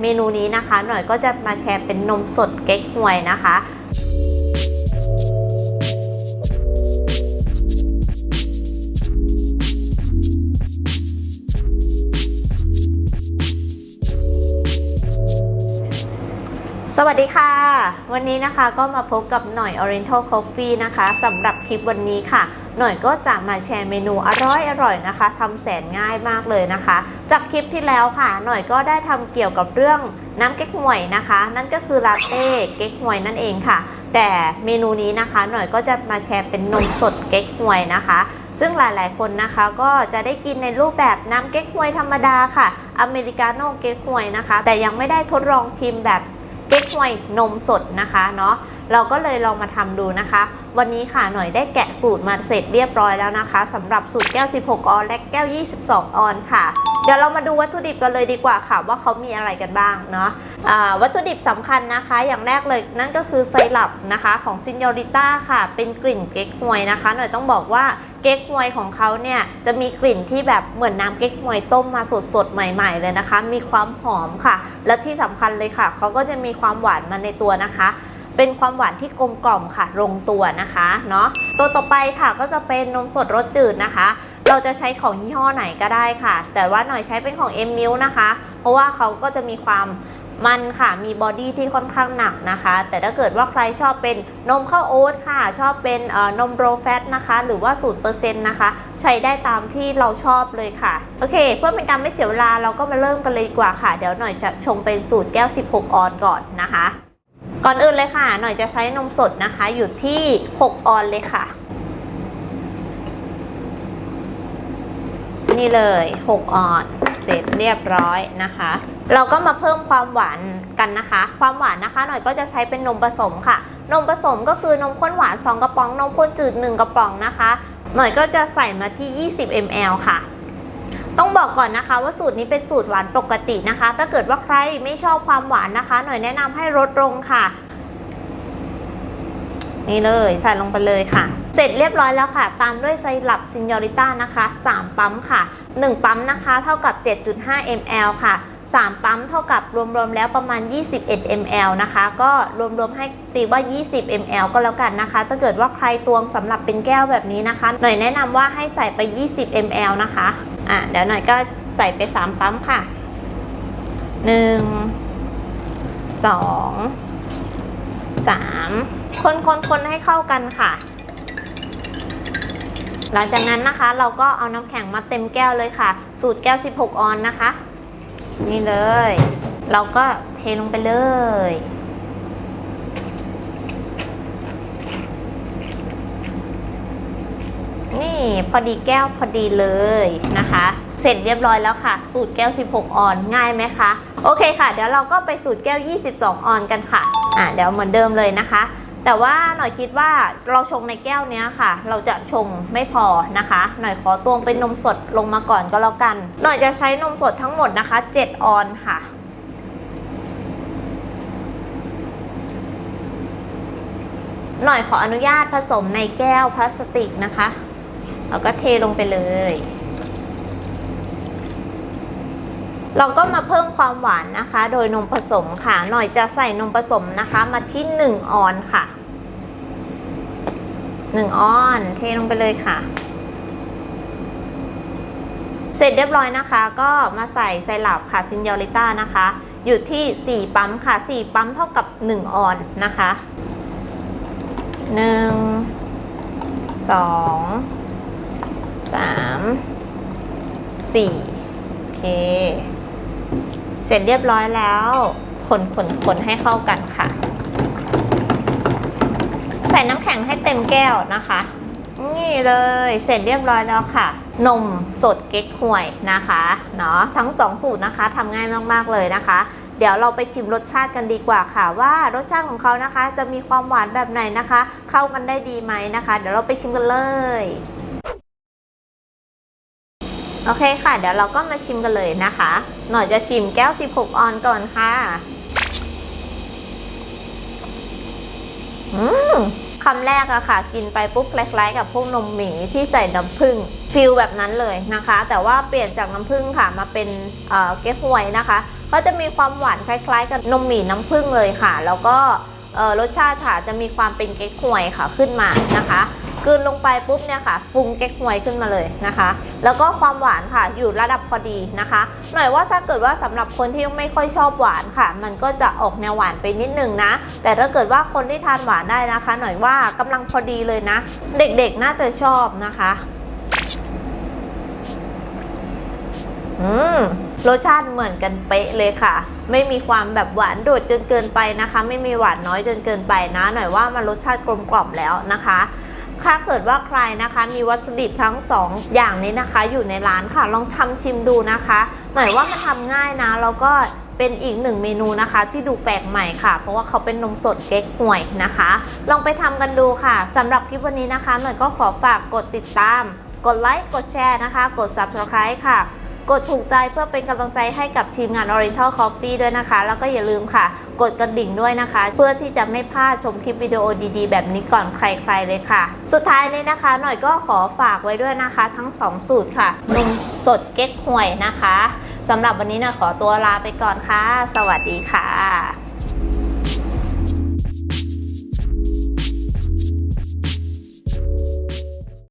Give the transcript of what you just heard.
เมนูนี้นะคะหน่อยก็จะมาแชร์เป็นนมสดเก๊กฮวยนะคะ สวัสดีค่ะ วันนี้นะคะก็มาพบกับหน่อย Oriental Coffee นะคะสำหรับคลิปวันนี้ค่ะ หน่อยก็จะมาแชร์เมนูอร่อยอร่อยนะคะทำแสนง่ายมากเลยนะคะ จากคลิปที่แล้วค่ะ หน่อยก็ได้ทำเกี่ยวกับเรื่องน้ำเก๊กฮวยนะคะ นั่นก็คือลาเต้เก๊กฮวยนั่นเองค่ะ แต่เมนูนี้นะคะ หน่อยก็จะมาแชร์เป็นนมสดเก๊กฮวยนะคะ ซึ่งหลายๆคนนะคะก็จะได้กินในรูปแบบน้ำเก๊กฮวยธรรมดาค่ะ อเมริกาโน่เก๊กฮวยนะคะ แต่ยังไม่ได้ทดลองชิมแบบ เก๊กฮวยนมสดนะคะเนาะเราก็เลยลองมาทำดูนะคะ วันนี้ค่ะหน่อยได้แกะสูตรมาเสร็จเรียบร้อยแล้วนะคะสำหรับสูตรแก้ว 16 ออนและแก้ว 22 ออนค่ะ เดี๋ยวเรามาดูวัตถุดิบกันเลยดีกว่าค่ะ ว่าเขามีอะไรกันบ้างเนาะวัตถุดิบสำคัญนะคะ อย่างแรกเลยนั่นก็คือไซรัปนะคะของซินยอริต้าค่ะ เป็นกลิ่นเก๊กฮวยนะคะ หน่อยต้องบอกว่า เก๊กฮวยของเขาเนี่ยจะมีกลิ่นที่แบบเหมือนน้ำเก๊กฮวยต้มมาสดๆใหม่ ๆ เลยนะคะ มีความหอมค่ะ และที่สำคัญเลยค่ะเขาก็จะมีความหวานมาในตัวนะคะเป็นความหวานที่กลมกล่อมค่ะลงตัวนะคะเนาะตัวต่อไปค่ะก็จะเป็นนมสดรสจืดนะคะ เราจะใช้ของยี่ห้อไหนก็ได้ค่ะ แต่ว่าหน่อยใช้เป็นของ M m i l นะคะ เพราะว่าเขาก็จะมีความ มันค่ะมีบอดี้ที่ค่อนข้างหนักนะคะ แต่ถ้าเกิดว่าใครชอบเป็นนมข้าวโอ๊ตค่ะ ชอบเป็นนมโรแฟตนะคะ หรือว่า 0%นะคะ ใช้ได้ตามที่เราชอบเลยค่ะ โอเค เพื่อเป็นการไม่เสียเวลาเราก็มาเริ่มกันเลยดีกว่าค่ะ เดี๋ยวหน่อยจะชงเป็นสูตรแก้ว 16 ออนก่อนนะคะ ก่อนอื่นเลยค่ะ หน่อยจะใช้นมสดนะคะ อยู่ที่ 6 ออนเลยค่ะ นี่เลย 6 ออน เสร็จเรียบร้อยนะคะ เราก็มาเพิ่มความหวานกันนะคะ ความหวานนะคะ หน่อยก็จะใช้เป็นนมผสมค่ะ นมผสมก็คือนมข้นหวาน 2 กระป๋อง นมข้นจืด 1 กระป๋องนะคะ หน่อยก็จะใส่มาที่ 20 ml ค่ะ ต้องบอกก่อนนะคะว่าสูตรนี้เป็นสูตรหวานปกตินะคะ ถ้าเกิดว่าใครไม่ชอบความหวานนะคะ หน่อยแนะนำให้ลดลงค่ะนี่เลยใส่ลงไปเลยค่ะ เสร็จเรียบร้อยแล้วค่ะ ตามด้วยไซรัปซินยอริต้านะคะ 3 ปั๊มค่ะ 1 ปั๊มนะคะ เท่ากับ 7.5 ml ค่ะ 3 ปั๊มเท่ากับรวมๆแล้วประมาณ 21 ml นะคะ ก็รวมๆให้ตีว่า 20 ml ก็แล้วกันนะคะ ถ้าเกิดว่าใครตวงสำหรับเป็นแก้วแบบนี้นะคะ หน่อยแนะนำว่าให้ใส่ไป 20 ml นะคะ อะเดี๋ยวหน่อยก็ใส่ไป 3 ปั๊มค่ะ 1 2 3 คนคนคนให้เข้ากันค่ะ หลังจากนั้นนะคะเราก็เอาน้ำแข็งมาเต็มแก้วเลยค่ะ สูตรแก้ว 16 ออนนะคะ นี่เลย เราก็เทลงไปเลย นี่พอดีแก้วพอดีเลยนะคะ เสร็จเรียบร้อยแล้วค่ะ สูตรแก้ว 16 ออนง่ายไหมคะ โอเคค่ะ เดี๋ยวเราก็ไปสูตรแก้ว 22 ออนกันค่ะ อะเดี๋ยวเหมือนเดิมเลยนะคะ แต่ว่าหน่อยคิดว่าเราชงในแก้วเนี้ยค่ะ เราจะชงไม่พอนะคะ หน่อยขอตวงเป็นนมสดลงมาก่อนก็แล้วกัน หน่อยจะใช้นมสดทั้งหมดนะคะ 7 ออนค่ะหน่อยขออนุญาตผสมในแก้วพลาสติกนะคะ แล้วก็เทลงไปเลย เราก็มาเพิ่มความหวานนะคะ โดยนมผสมค่ะ หน่อยจะใส่นมผสมนะคะ มาที่ 1 ออนค่ะ 1 ออน เทลงไปเลยค่ะ เสร็จเรียบร้อยนะคะ ก็มาใส่ไซรัปค่ะซินยอริต้านะคะ อยู่ที่ 4 ปั๊มค่ะ 4 ปั๊มเท่ากับ 1 ออนนะคะ 1 2 3 4โอเค เสร็จเรียบร้อยแล้ว คนคนคนให้เข้ากันค่ะ ใส่น้ำแข็งให้เต็มแก้วนะคะ นี่เลยเสร็จเรียบร้อยแล้วค่ะ นมสดเก๊กฮวยนะคะเนาะทั้งสองสูตรนะคะทำง่ายมากๆเลยนะคะเดี๋ยวเราไปชิมรสชาติกันดีกว่าค่ะ ว่ารสชาติของเขานะคะ จะมีความหวานแบบไหนนะคะ เข้ากันได้ดีไหมนะคะ เดี๋ยวเราไปชิมกันเลย โอเคค่ะ เดี๋ยวเราก็มาชิมกันเลยนะคะ หน่อยจะชิมแก้ว 16 ออนก่อนค่ะ อืมคำแรกอะค่ะ กินไปปุ๊บคล้ายๆ กับพวกนมหมีที่ใส่น้ำผึ้งฟิลแบบนั้นเลยนะคะ แต่ว่าเปลี่ยนจากน้ำผึ้งค่ะมาเป็นเเก๊กฮวยนะคะก็จะมีความหวานคล้าย ๆ กับนมหมี่น้ำผึ้งเลยค่ะ แล้วก็รสชาติค่ะจะมีความเป็นเก๊กฮวยค่ะขึ้นมานะคะ กลืนลงไปปุ๊บเนี่ยค่ะฟุงเก๊กฮวยขึ้นมาเลยนะคะ แล้วก็ความหวานค่ะอยู่ระดับพอดีนะคะ หน่อยว่าถ้าเกิดว่าสำหรับคนที่ไม่ค่อยชอบหวานค่ะ มันก็จะออกแนวหวานไปนิดนึงนะ แต่ถ้าเกิดว่าคนที่ทานหวานได้นะคะ หน่อยว่ากำลังพอดีเลยนะ เด็กๆน่าจะชอบนะคะอืมรสชาติเหมือนกันเป๊ะเลยค่ะ ไม่มีความแบบหวานโดดจนเกินไปนะคะ ไม่มีหวานน้อยจนเกินไปนะ หน่อยว่ามันรสชาติกลมกล่อมแล้วนะคะ ถ้าเกิดว่าใครนะคะมีวัตถุดิบทั้งสองอย่างนี้นะคะ อยู่ในร้านค่ะลองทำชิมดูนะคะหมายว่ามันทำง่ายนะแล้วก็เป็นอีกหนึ่งเมนูนะคะ ที่ดูแปลกใหม่ค่ะ เพราะว่าเขาเป็นนมสดเก๊กฮวยนะคะ ลองไปทำกันดูค่ะสำหรับคลิปวันนี้นะคะหน่อยก็ขอฝากกดติดตาม กดไลค์กดแชร์นะคะ กด subscribe ค่ะ กดถูกใจเพื่อเป็นกำลังใจให้กับทีมงาน Oriental Coffee ด้วยนะคะ แล้วก็อย่าลืมค่ะ กดกระดิ่งด้วยนะคะ เพื่อที่จะไม่พลาดชมคลิปวิดีโอดีๆ แบบนี้ก่อนใครๆเลยค่ะ สุดท้ายนี้นะคะ หน่อยก็ขอฝากไว้ด้วยนะคะ ทั้ง 2 สูตรค่ะนมสดเก๊กฮวยนะคะสำหรับวันนี้หน่อยขอตัวลาไปก่อนค่ะ สวัสดีค่ะ